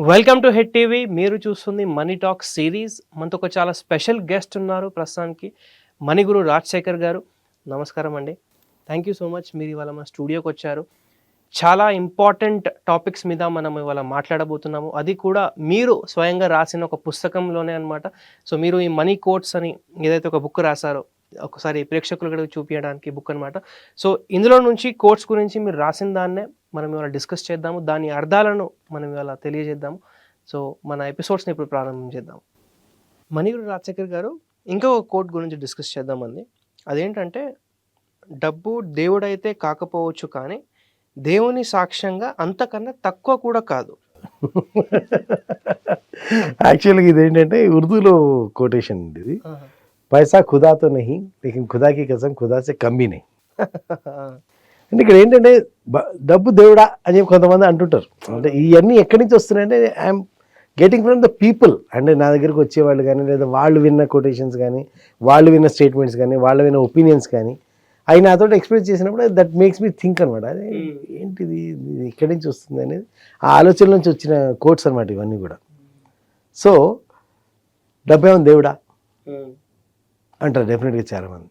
Welcome to head TV. మీరు చూస్తుంది money talk series. మనతో ఒక చాలా స్పెషల్ గెస్ట్ ఉన్నారు ప్రస్తుతానికి మణిగురు రాజశేఖర్ గారు. నమస్కారం అండి. థ్యాంక్ యూ సో మచ్ మీరు ఇవాళ మా స్టూడియోకి వచ్చారు. చాలా ఇంపార్టెంట్ టాపిక్స్ మీద మనం ఇవాళ మాట్లాడబోతున్నాము. అది కూడా మీరు స్వయంగా రాసిన ఒక పుస్తకంలోనే అనమాట సో మీరు ఈ మనీ కోట్స్ అని ఏదైతే ఒక బుక్ రాశారో ఒకసారి ప్రేక్షకులకు చూపించడానికి బుక్ అన్నమాట. సో ఇందులో నుంచి కోట్స్ గురించి మీరు రాసిన దాన్నే మనం ఇవాళ డిస్కస్ చేద్దాము. దాని అర్థాలను మనం ఇవాళ తెలియజేద్దాము. సో మన ఎపిసోడ్స్ని ఇప్పుడు ప్రారంభం చేద్దాం. మణిగురు రాజశేఖర్ గారు ఇంకొక కోట్ గురించి డిస్కస్ చేద్దామండి. అదేంటంటే డబ్బు దేవుడైతే కాకపోవచ్చు కానీ దేవుని సాక్ష్యంగా అంతకన్నా తక్కువ కూడా కాదు. యాక్చువల్గా ఇది ఏంటంటే ఉర్దూలో కొటేషన్ ఇది. పైసా ఖుదాతో నహి లేకిన్ ఖుదాకి కసం ఖుదా సే కమ్మి నహి. అంటే ఇక్కడ ఏంటంటే డబ్బు దేవుడా అని చెప్పి కొంతమంది అంటుంటారు. అంటే ఇవన్నీ ఎక్కడి నుంచి వస్తున్నాయంటే I'm getting from the people అంటే నా దగ్గరికి వచ్చేవాళ్ళు కానీ లేదా వాళ్ళు విన్న కొటేషన్స్ కానీ వాళ్ళు విన్న స్టేట్మెంట్స్ కానీ వాళ్ళు విన్న ఒపీనియన్స్ కానీ అవి నాతో ఎక్స్ప్రెస్ చేసినప్పుడు దట్ మేక్స్ మీ థింక్ అనమాట అదే Hmm. ఏంటిది ఎక్కడి నుంచి వస్తుంది అనేది ఆ ఆలోచన నుంచి వచ్చిన కోట్స్ అనమాట ఇవన్నీ కూడా. సో డబ్బు ఏమన్నా దేవుడా అంటారు డెఫినెట్గా చాలామంది.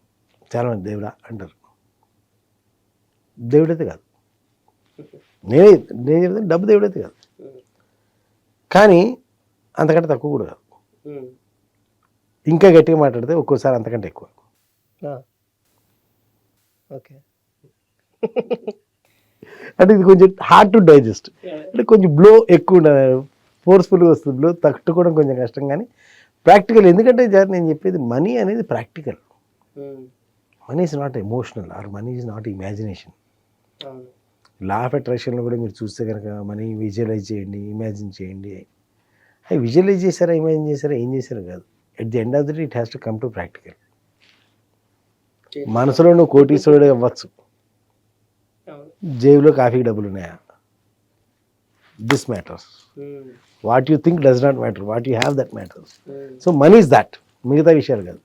చాలామంది దేవుడా? అంటారు. దేవుడైతే కాదు. నేనే నేను చెప్తాను డబ్బు దేవుడైతే కాదు. కానీ అంతకంటే తక్కువ కూడా కాదు. ఇంకా గట్టిగా మాట్లాడితే ఒక్కోసారి అంతకంటే ఎక్కువ. ఓకే. అంటే ఇది కొంచెం హార్డ్ టు డైజెస్ట్ అంటే కొంచెం బ్లో ఎక్కువ ఉండాలి. ఫోర్స్ఫుల్గా వస్తుంది. బ్లో తట్టుకోవడం కొంచెం కష్టం కానీ ప్రాక్టికల్ ఎందుకంటే జర నేను చెప్పేది మనీ అనేది practical money is not emotional or money is not imagination law of అట్రాక్షన్లో కూడా మీరు చూస్తే కనుక మనీ విజువలైజ్ చేయండి ఇమాజిన్ చేయండి. అవి విజువలైజ్ చేశారా ఇమాజిన్ చేశారా ఏం చేశారా కాదు. At the end of the day it has to come to practical మనసులో నువ్వు కోటీశ్వరుడు అవ్వచ్చు. జేబులో కాఫీకి డబ్బులు ఉన్నాయా? This matters what you think does not matter what you have that matters so money is that మిగతా విషయాలు కాదు.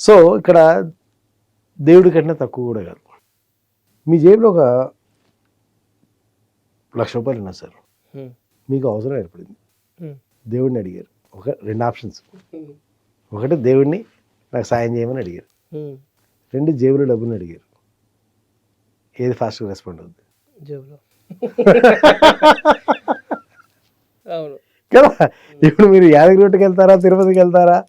సో ఇక్కడ దేవుడి కంటే తక్కువ కూడా కాదు. మీ జేబులో ఒక లక్ష రూపాయలు ఉన్నా సార్. మీకు అవసరం ఏర్పడింది. దేవుడిని అడిగారు. ఒక రెండు ఆప్షన్స్. ఒకటి దేవుడిని నాకు సాయం చేయమని అడిగారు. రెండు జేబులో డబ్బుని అడిగారు. ఏది ఫాస్ట్గా రెస్పాండ్ జేబులో. అవును. కదా? ఇప్పుడు మీరు యాదగిరిగుట్టకి వెళ్తారా తిరుపతికి వెళ్తారా?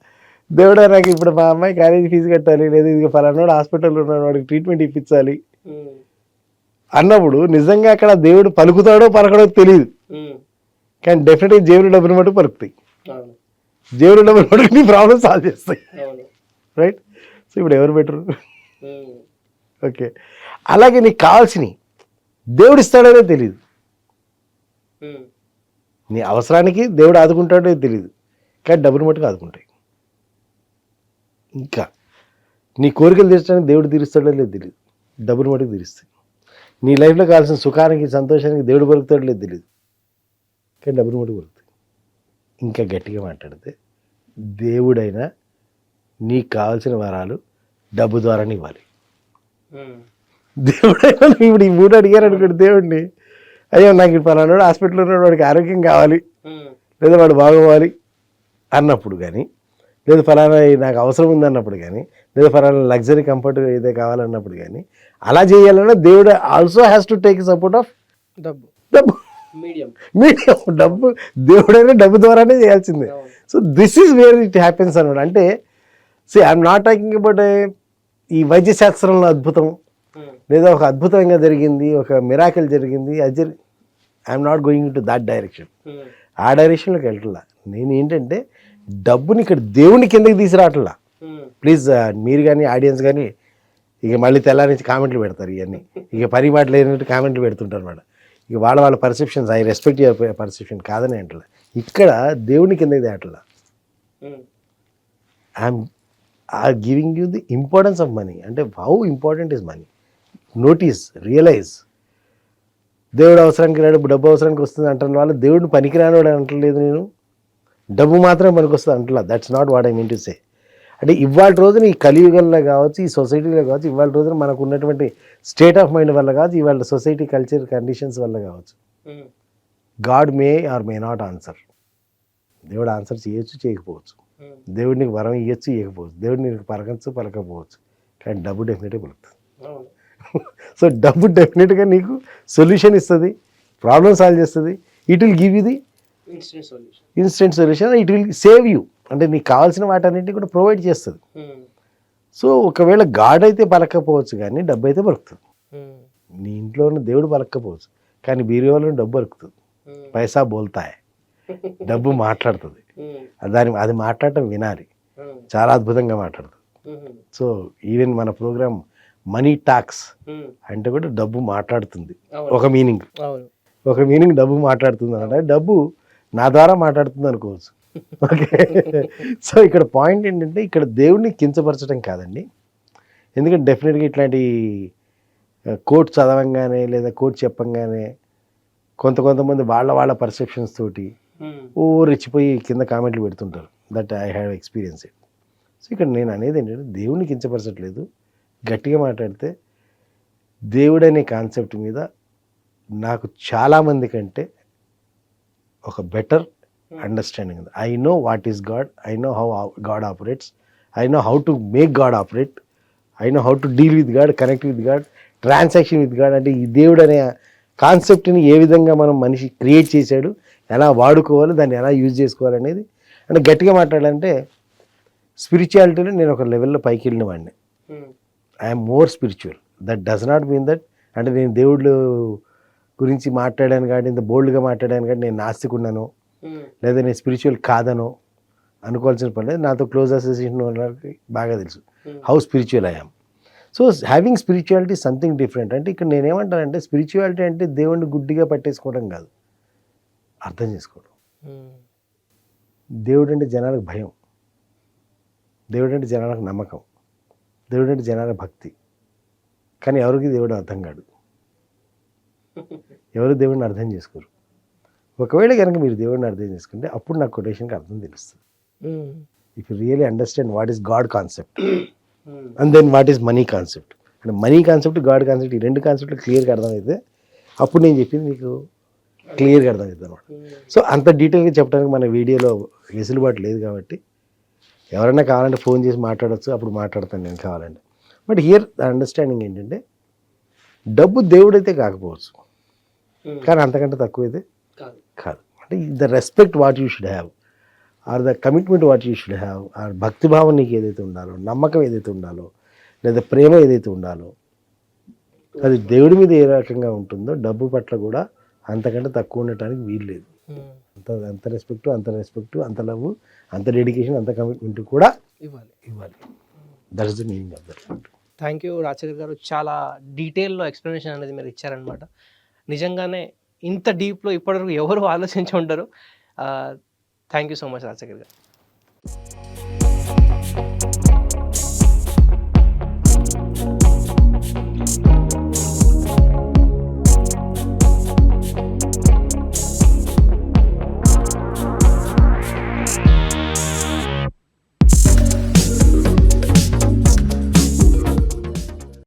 దేవుడా నాకు ఇప్పుడు మా అమ్మాయి కాలేజీ ఫీజు కట్టాలి లేదా ఇది ఫలానాడు హాస్పిటల్లో ఉన్నాడు వాడికి ట్రీట్మెంట్ ఇప్పించాలి. అన్నప్పుడు నిజంగా అక్కడ దేవుడు పలుకుతాడో పలకడో తెలియదు కానీ డెఫినెట్గా జేబులు డబ్బులు మటు పలుకుతాయి. జేబులు డబ్బులు మటుకు నీ ప్రాబ్లమ్ సాల్వ్ చేస్తాయి. రైట్ సో ఇప్పుడు ఎవరు బెటరు ఓకే అలాగే నీకు కావాల్సినవి దేవుడు ఇస్తాడనే తెలియదు నీ అవసరానికి దేవుడు ఆదుకుంటాడో తెలియదు కానీ డబ్బులు మటుకు ఆదుకుంటాయి. ఇంకా నీ కోరికలు తీర్చడానికి దేవుడు తీరుస్తాడో లేదు తెలియదు డబ్బులు మటుకు తీరుస్తాయి. నీ లైఫ్లో కావాల్సిన సుఖానికి సంతోషానికి దేవుడు పలుకుతాడో లేదు తెలియదు కానీ డబ్బులు మటుకు పలుకుతాయి ఇంకా గట్టిగా మాట్లాడితే దేవుడైనా నీకు కావాల్సిన వరాలు డబ్బు ద్వారానే ఇవ్వాలి. దేవుడైనా ఇప్పుడు ఈ మూడు అడిగారు అనుకోండి దేవుడిని. అయ్యో నాకు ఇప్పుడు పలానాడు హాస్పిటల్లో ఉన్నాడు వాడికి ఆరోగ్యం కావాలి. లేదా వాడు బాగోవాలి అన్నప్పుడు కానీ లేదా ఫలానా నాకు అవసరం ఉంది అన్నప్పుడు కానీ లేదా ఫలానా లగ్జరీ కంఫర్ట్ ఏదో కావాలన్నప్పుడు కానీ అలా చేయాలన్నా దేవుడు also has to take support of డబ్బు. డబ్బు. మీడియం. మీడియం డబ్బు. దేవుడైనా డబ్బు ద్వారానే చేయాల్సిందే. So this is where it happens అనమాట అంటే see I'm not talking about ఈ వైద్య శాస్త్రంలో అద్భుతం. లేదా ఒక అద్భుతంగా జరిగింది ఒక మిరాకిల్ జరిగింది అది జరి I'm not going to that direction ఆ డైరెక్షన్లోకి వెళ్ళట్లా నేను ఏంటంటే డబ్బుని ఇక్కడ దేవుని కిందకి తీసుకురావట్లా. ప్లీజ్ మీరు కానీ ఆడియన్స్ కానీ ఇక మళ్ళీ తెల్లారి నుంచి కామెంట్లు పెడతారు ఇవన్నీ. ఇక పని మాట లేనట్టు కామెంట్లు పెడుతుంటారు అనమాట ఇక వాళ్ళ వాళ్ళ perceptions I respect your perception కాదని అంటలే. ఇక్కడ దేవుని కిందకి తేటలా I'm are giving you the importance of money అంటే how important is money notice realize దేవుడు అవసరానికి రాడు డబ్బు అవసరానికి వస్తుంది అంటున్న వాళ్ళు. దేవుడిని పనికిరానివాడు అంటలేదు నేను. డబ్బు మాత్రమే పనికి వస్తుంది అంటలా that's not what I mean to say అంటే ఇవాళ రోజున ఈ కలియుగంలో కావచ్చు ఈ సొసైటీలో కావచ్చు ఇవాళ రోజున మనకు ఉన్నటువంటి స్టేట్ ఆఫ్ మైండ్ వల్ల కావచ్చు ఇవాళ సొసైటీ కల్చర్ కండిషన్స్ వల్ల కావచ్చు. God may or may not answer దేవుడు ఆన్సర్ చేయొచ్చు చేయకపోవచ్చు. దేవుడు నీకు వరం ఇవ్వచ్చు ఇవ్వకపోవచ్చు దేవుడు నీకు పలకచ్చు పలకపోవచ్చు కానీ డబ్బు డెఫినెట్గా పలుకుతుంది. సో డబ్బు డెఫినెట్గా నీకు సొల్యూషన్ ఇస్తుంది ప్రాబ్లమ్ సాల్వ్ చేస్తుంది. It will give you the instant solution it will save you అంటే నీకు కావాల్సిన వాటన్నిటిని కూడా ప్రొవైడ్ చేస్తుంది. సో ఒకవేళ గాడ్ అయితే పలకపోవచ్చు కానీ డబ్బు అయితే పలుకుతుంది. నీ ఇంట్లో ఉన్న దేవుడు పలకపోవచ్చు కానీ బీరువాలో డబ్బు పలుకుతుంది. పైసా బోల్తాయి. డబ్బు మాట్లాడుతుంది. దాని అది మాట్లాడటం వినాలి. చాలా అద్భుతంగా మాట్లాడుతుంది. సో ఈవెన్ మన ప్రోగ్రామ్ మనీ టాక్స్ అంటే కూడా డబ్బు మాట్లాడుతుంది. ఒక మీనింగ్ ఒక మీనింగ్ డబ్బు మాట్లాడుతుంది అంటే డబ్బు నా ద్వారా మాట్లాడుతుంది అనుకోవచ్చు. ఓకే. సో ఇక్కడ పాయింట్ ఏంటంటే ఇక్కడ దేవుడిని కించపరచడం కాదండి. ఎందుకంటే డెఫినెట్గా ఇట్లాంటి కోట్ చదవంగానే లేదా కోట్ చెప్పంగానే కొంత కొంతమంది వాళ్ళ వాళ్ళ పర్సెప్షన్స్ తోటి ఓ రెచ్చిపోయి కింద కామెంట్లు పెడుతుంటారు. That I have experience it so ఇక్కడ నేను అనేది ఏంటంటే దేవుడిని కించపరచట్లేదు. గట్టిగా మాట్లాడితే దేవుడు అనే కాన్సెప్ట్ మీద నాకు చాలామంది కంటే ఒక బెటర్ అండర్స్టాండింగ్ ఉంది I know what is God I know how God operates I know how to make God operate I know how to deal with God connect with God transaction with God అంటే ఈ దేవుడు అనే కాన్సెప్ట్ని ఏ విధంగా మనం మనిషి create చేశాడు ఎలా వాడుకోవాలి దాన్ని ఎలా యూజ్ చేసుకోవాలి అనేది అంటే గట్టిగా మాట్లాడాలంటే స్పిరిచువాలిటీలో నేను ఒక లెవెల్లో పైకి వెళ్ళిన వాడిని I'm more spiritual that does not mean that అంటే నేను దేవుళ్ళు గురించి మాట్లాడాను కాబట్టి ఇంత బోల్డ్గా మాట్లాడాను కాబట్టి నేను నాస్తికున్నాను. లేదా నేను స్పిరిచువల్ కాదనో. అనుకోవాల్సిన పని లేదు. నాతో క్లోజ్ అసోసియేషన్ వాళ్ళకి బాగా తెలుసు. How spiritual I'm so having spirituality something different అంటే ఇక్కడ నేనేమంటానంటే స్పిరిచువాలిటీ అంటే దేవుడిని గుడ్డిగా పట్టేసుకోవడం కాదు. అర్థం చేసుకోవడం. దేవుడు అంటే జనాలకు భయం. దేవుడు అంటే జనాలకు నమ్మకం. దేవుడు అంటే జనాలకు భక్తి. కానీ ఎవరికి దేవుడు అర్థం కాడు. ఎవరు దేవుడిని అర్థం చేసుకోరు. ఒకవేళ కనుక మీరు దేవుడిని అర్థం చేసుకుంటే అప్పుడు నాకు కొటేషన్కి అర్థం తెలుస్తుంది. If you really understand what is God concept and then what is money concept అంటే మనీ కాన్సెప్ట్ గాడ్ కాన్సెప్ట్ ఈ రెండు కాన్సెప్ట్లు క్లియర్గా అర్థమైతే అప్పుడు నేను చెప్పింది మీకు క్లియర్గా అర్థమవుతుంది అనమాట సో అంత డీటెయిల్గా చెప్పడానికి మన వీడియోలో వెసులుబాటు లేదు కాబట్టి ఎవరైనా కావాలంటే ఫోన్ చేసి మాట్లాడొచ్చు అప్పుడు మాట్లాడతాను నేను కావాలంటే. బట్ హియర్ అండర్స్టాండింగ్ ఏంటంటే డబ్బు దేవుడైతే కాకపోవచ్చు. కానీ అంతకంటే తక్కువైతే కాదు. కాదు. అంటే the respect what you should have or the commitment what you should have or భక్తిభావం నీకు ఏదైతే ఉండాలో నమ్మకం ఏదైతే ఉండాలో లేదా ప్రేమ ఏదైతే ఉండాలో అది దేవుడి మీద ఏ రకంగా ఉంటుందో డబ్బు పట్ల కూడా అంతకంటే తక్కువ ఉండటానికి వీలు లేదు. అంత అంత రెస్పెక్ట్ అంత రెస్పెక్ట్ అంత లవ్ అంత డెడికేషన్ అంత కమిట్మెంట్ కూడా ఇవ్వాలి. ఇవ్వాలి. That is the meaning of that thank you Rajasekhar garu. చాలా డీటెయిల్లో ఎక్స్ప్లెనేషన్ అనేది మీరు ఇచ్చారనమాట నిజంగానే ఇంత డీప్లో ఇప్పటివరకు ఎవరు ఆలోచించి ఉండరు. Thank you so much Rajasekhar garu.